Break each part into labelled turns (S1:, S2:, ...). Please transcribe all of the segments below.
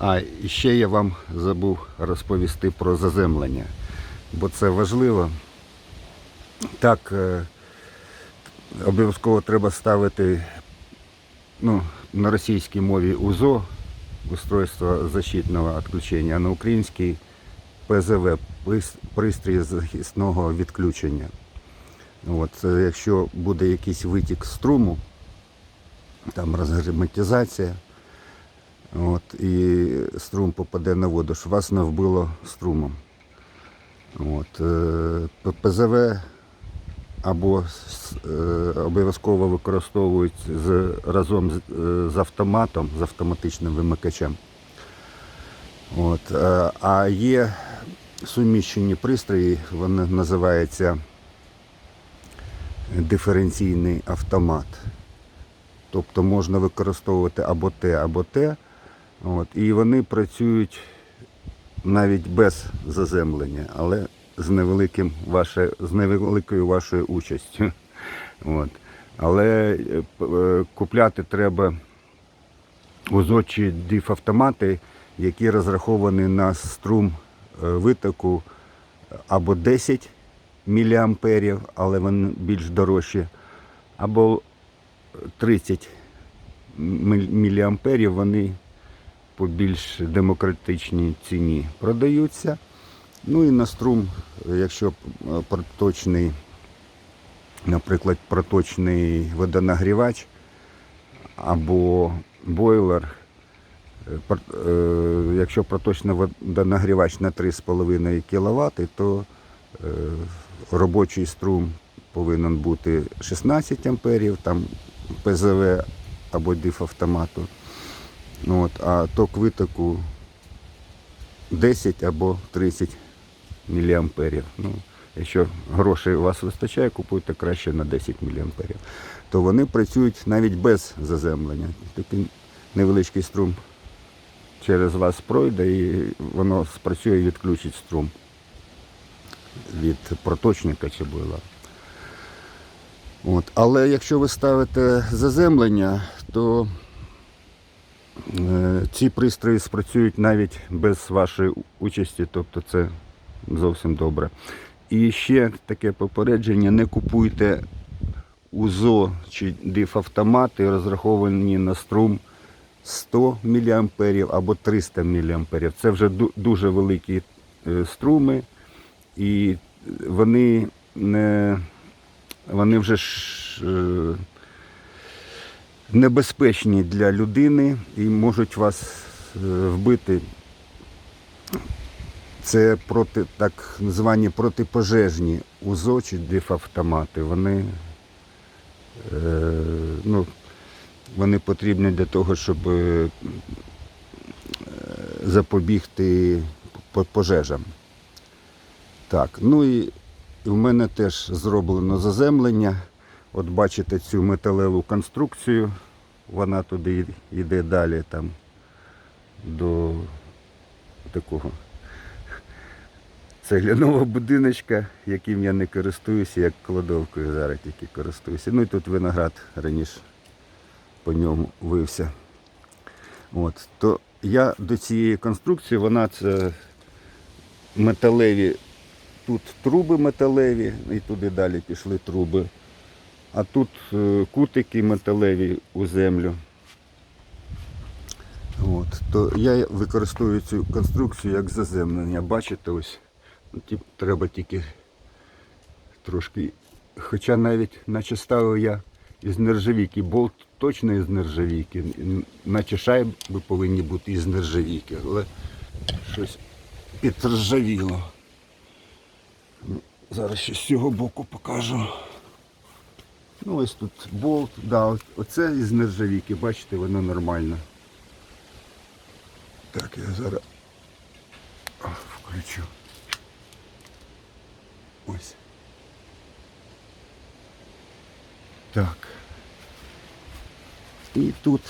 S1: А і ще я вам забув розповісти про заземлення, бо це важливо. Так, е, обов'язково треба ставити ну, на російській мові УЗО, устройство защитного відключення, а на українській ПЗВ, пристрій захисного відключення. От, якщо буде якийсь витік струму, там розгерметизація, от, і струм попаде на воду, щоб вас не вбило струмом. От, е, ПЗВ або е, обов'язково використовують з, разом з, е, з автоматом, з автоматичним вимикачем. От, а є суміщені пристрої, вони називаються диференційний автомат. Тобто можна використовувати або те, або те. От, і вони працюють навіть без заземлення, але з, невеликим ваше, з невеликою вашою участю. От. Але е, е, купляти треба узочі дифавтомати, які розраховані на струм е, витоку або 10 мА, але вони більш дорожчі, або 30 мА, вони по більш демократичній ціні продаються. Ну і на струм, якщо е, проточний, наприклад, проточний водонагрівач або бойлер, е, е, якщо проточний водонагрівач на 3,5 кВт, то робочий струм повинен бути 16 амперів, там ПЗВ або дифавтомату. Ну, От, а ток витоку 10 або 30 міліамперів. Ну, якщо грошей у вас вистачає, купуйте краще на 10 міліамперів. То вони працюють навіть без заземлення. Такий невеличкий струм через вас пройде і воно спрацює і відключить струм від проточника чи бойла. От. Але якщо ви ставите заземлення, то Ці пристрої спрацюють навіть без вашої участі, тобто це зовсім добре. І ще таке попередження: не купуйте УЗО чи дифавтомати, розраховані на струм 100 мА або 300 мА. Це вже дуже великі е, струми, і вони не вони вже ж, е, небезпечні для людини і можуть вас е, вбити. Це проти так звані протипожежні УЗО чи дифавтомати. Вони, е, ну, вони потрібні для того, щоб е, запобігти пожежам. Так, ну і в мене теж зроблено заземлення. От бачите цю металеву конструкцію, вона туди йде далі там до такого цегляного будиночка, яким я не користуюся, як кладовкою зараз тільки користуюся. Ну і тут виноград раніше по ньому вився. От, то я до цієї конструкції, вона це металеві, тут труби металеві, і туди далі пішли труби. А тут е, кутики металеві у землю. От, то я використовую цю конструкцію як заземлення. Бачите, ось ну, ті- треба тільки трошки. Хоча навіть наче ставив я із нержавійки, болт точно із нержавійки, наче шайби повинні бути із нержавійки, але щось підржавіло. Зараз ще з цього боку покажу. Ну ось тут болт, да, оце із нержавійки, бачите, воно нормально. Так, я зараз включу. Ось. Так. І тут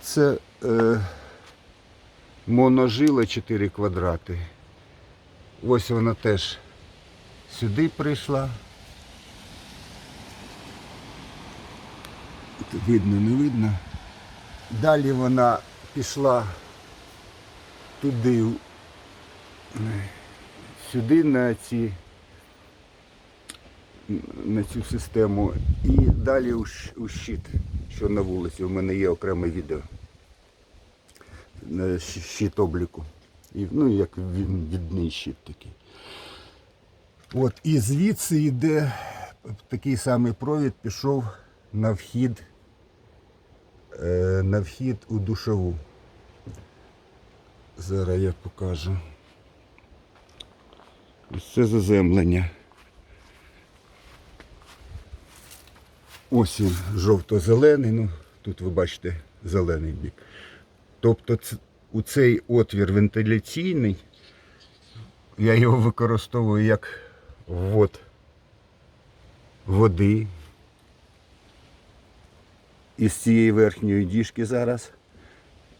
S1: це е, моножила 4 квадрати. Ось вона теж сюди прийшла. Видно, не видно. Далі вона пішла туди, сюди на ці на цю систему і далі у, щит, що на вулиці. У мене є окреме відео. На щит обліку. І, ну, як відний щит такий. От, і звідси йде такий самий провід пішов на вхід, е, на вхід у душову. Зараз я покажу. Ось це заземлення. Ось він жовто-зелений, ну тут ви бачите зелений бік. Тобто у цей отвір вентиляційний, я його використовую як ввод води із цієї верхньої діжки зараз.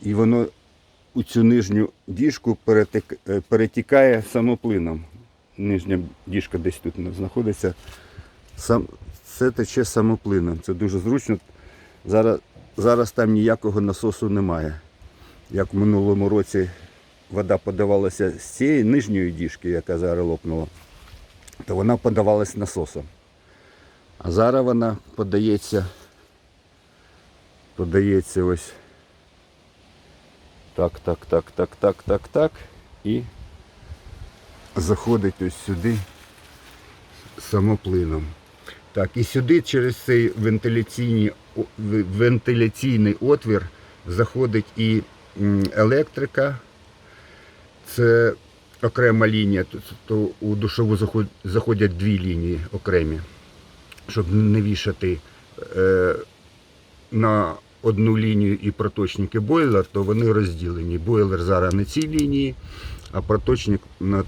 S1: І воно у цю нижню діжку е, перетікає самоплином. Нижня діжка десь тут знаходиться. Сам, це тече самоплином. Це дуже зручно. Зараз, зараз там ніякого насосу немає. Як в минулому році вода подавалася з цієї нижньої діжки, яка зараз лопнула, то вона подавалась насосом. А зараз вона подається, подається ось так, так, так, так, так, так, так. І заходить ось сюди самоплином. Так, і сюди через цей вентиляційний, вентиляційний отвір заходить і електрика. Це окрема лінія. Тут- То у душову заходять дві лінії окремі, щоб не вішати е, на одну лінію і проточник і бойлер, то вони розділені. Бойлер зараз на цій лінії, а проточник на,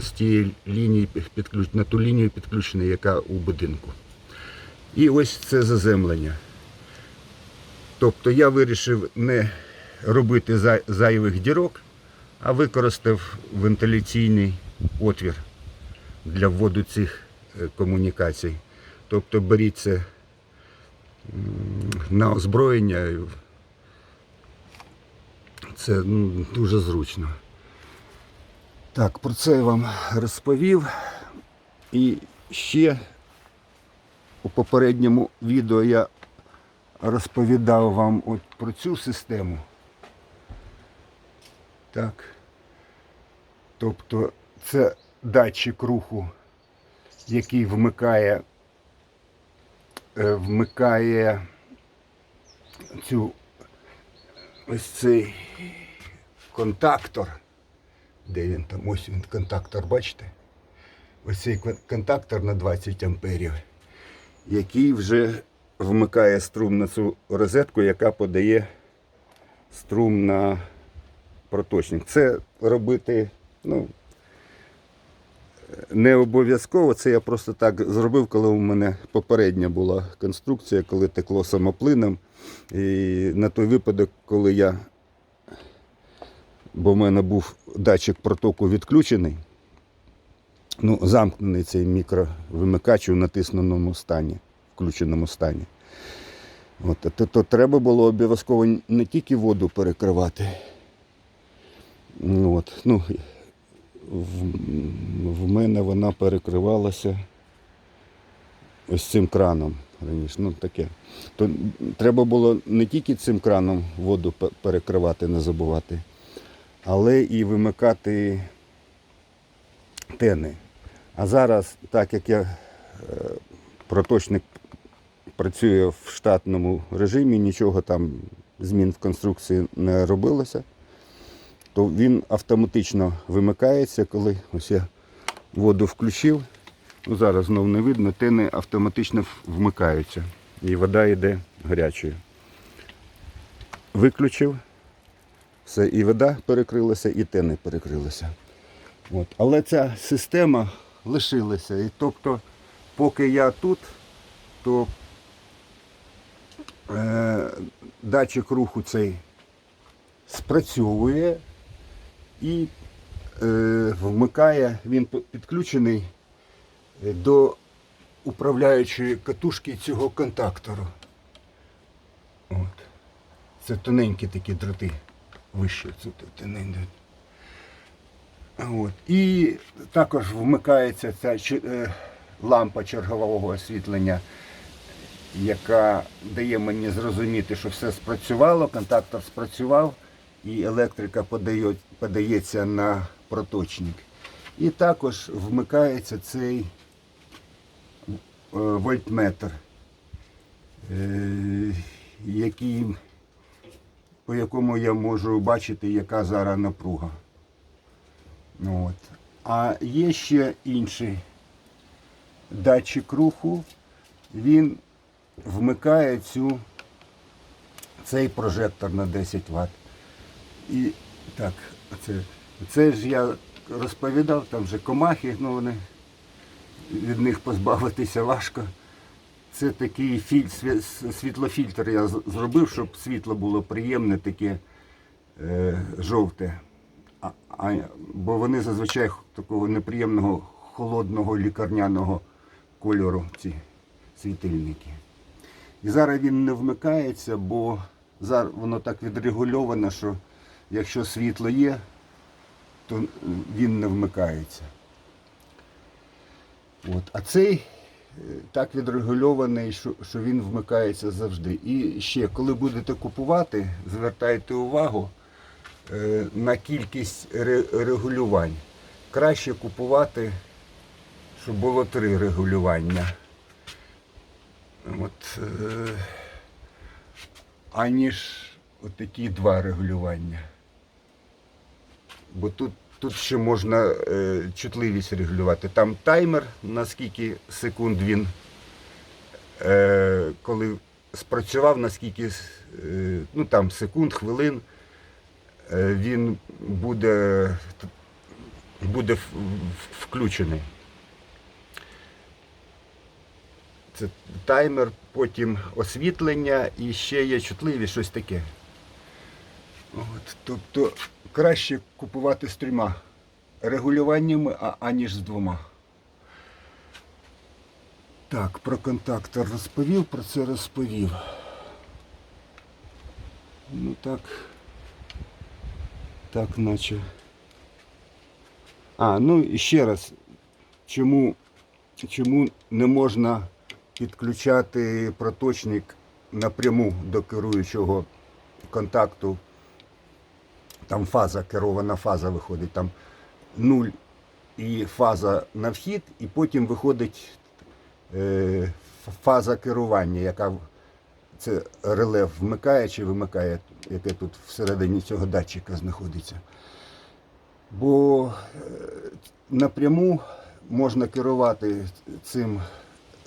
S1: з тієї лінії підключ, на ту лінію підключений, яка у будинку. І ось це заземлення. Тобто я вирішив не робити зай- зайвих дірок, а використав вентиляційний отвір для вводу цих е, комунікацій. Тобто беріть це м, на озброєння. Це ну, дуже зручно. Так, про це я вам розповів. І ще у попередньому відео я розповідав вам от про цю систему. Так. Тобто це датчик руху, який вмикає, вмикає цю ось цей контактор. Де він там? Ось він контактор, бачите? Ось цей контактор на 20 амперів, який вже вмикає струм на цю розетку, яка подає струм на проточник. Це робити ну, не обов'язково, це я просто так зробив, коли у мене попередня була конструкція, коли текло самоплином. І на той випадок, коли я, бо в мене був датчик протоку відключений, ну, замкнений цей мікровимикач у натисненому стані, включеному стані. От, то, то треба було обов'язково не тільки воду перекривати. Ну, От, ну, в, мене вона перекривалася ось цим краном раніше. Ну, таке. То треба було не тільки цим краном воду перекривати, не забувати, але і вимикати тени. А зараз, так як я е, проточник працює в штатному режимі, нічого там змін в конструкції не робилося, то він автоматично вимикається, коли ось я воду включив. Ну, зараз знову не видно, тени автоматично вмикаються. І вода йде гарячою. Виключив, все, і вода перекрилася, і тени перекрилися. От. Але ця система лишилася. І тобто, поки я тут, то е, датчик руху цей спрацьовує і е, вмикає, він підключений е, до управляючої катушки цього контактору. От. Це тоненькі такі дроти. вище це йде. От. І також вмикається ця е, лампа чергового освітлення, яка дає мені зрозуміти, що все спрацювало, контактор спрацював, і електрика подає, подається на проточник. І також вмикається цей е, вольтметр, е, який, по якому я можу бачити, яка зараз напруга. От. А є ще інший датчик руху, він вмикає цю, цей прожектор на 10 Вт. І так, це, це ж я розповідав, там же комахи, ну вони від них позбавитися важко. Це такий філь, світлофільтр я зробив, щоб світло було приємне, таке е, жовте. А, а, бо вони зазвичай такого неприємного холодного лікарняного кольору, ці світильники. І зараз він не вмикається, бо зараз воно так відрегульовано, що якщо світло є, то він не вмикається. От. А цей е, так відрегульований, що, що він вмикається завжди. І ще, коли будете купувати, звертайте увагу е, на кількість ре- регулювань. Краще купувати, щоб було три регулювання. От, е, аніж отакі два регулювання. Бо тут, тут ще можна е, чутливість регулювати. Там таймер, на скільки секунд він, е, коли спрацював, наскільки е, ну, там, секунд, хвилин, е, він буде, буде в- в- включений. Це таймер, потім освітлення і ще є чутливість, щось таке. От, тобто краще купувати з трьома регулюваннями, аніж з двома. Так, про контактор розповів, про це розповів. Ну так. Так, наче. А, ну і ще раз. Чому, чому не можна підключати проточник напряму до керуючого контакту? Там фаза, керована фаза виходить, там нуль і фаза на вхід, і потім виходить е, фаза керування, яка це реле вмикає чи вимикає, яке тут всередині цього датчика знаходиться. Бо е, напряму можна керувати цим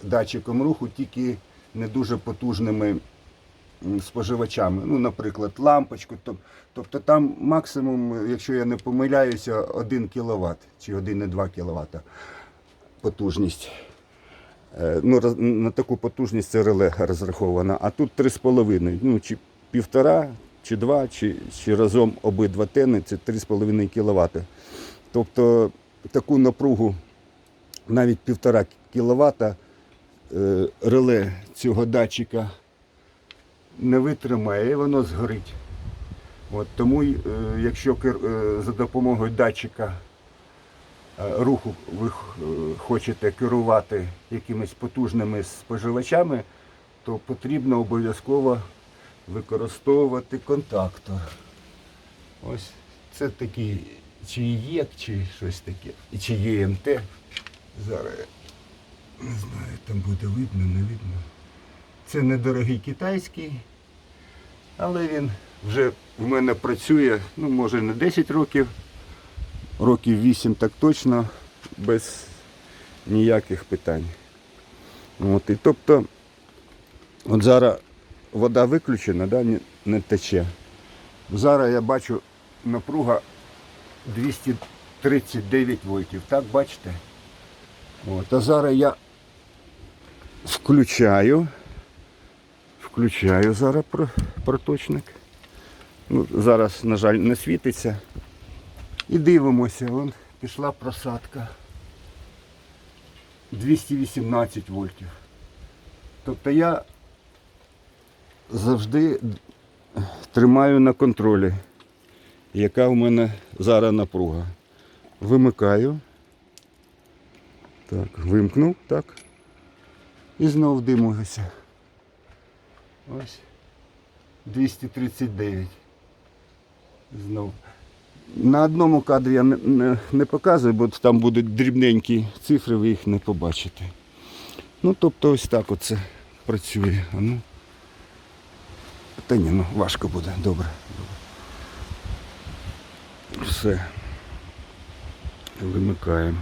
S1: датчиком руху тільки не дуже потужними споживачами. Ну, наприклад, лампочку. Тобто там максимум, якщо я не помиляюся, 1 кВт чи 1,2 кВт потужність. Е, Ну, на таку потужність це реле розраховано. А тут 3,5. Ну, чи півтора, чи два, чи, чи разом обидва тени це 3,5 кВт. Тобто таку напругу навіть півтора кВт е, реле цього датчика не витримає і воно згорить. От, тому, е, якщо е, за допомогою датчика е, руху ви хочете керувати якимись потужними споживачами, то потрібно обов'язково використовувати контактор. Ось це такий чи ЄК, чи щось таке, і чи ЄМТ. Зараз не знаю, там буде видно, не видно. Це недорогий китайський, але він вже в мене працює, ну може не 10 років, років 8 так точно, без ніяких питань. От, і тобто, от зараз вода виключена, да, не, не тече. Зараз я бачу напруга 239 вольтів. Так, бачите? От, а зараз я включаю. Включаю зараз проточник. Ну, зараз, на жаль, не світиться. І дивимося, вон пішла просадка. 218 вольтів. Тобто я завжди тримаю на контролі яка в мене зараз напруга. Вимикаю. Так, вимкнув, так. І знов димуюся. Ось. 239. Знов. На одному кадрі я не, не, не показую, бо там будуть дрібненькі цифри, ви їх не побачите. Ну, тобто ось так оце працює. А ну. Та ні, ну важко буде, добре. Все. Вимикаємо.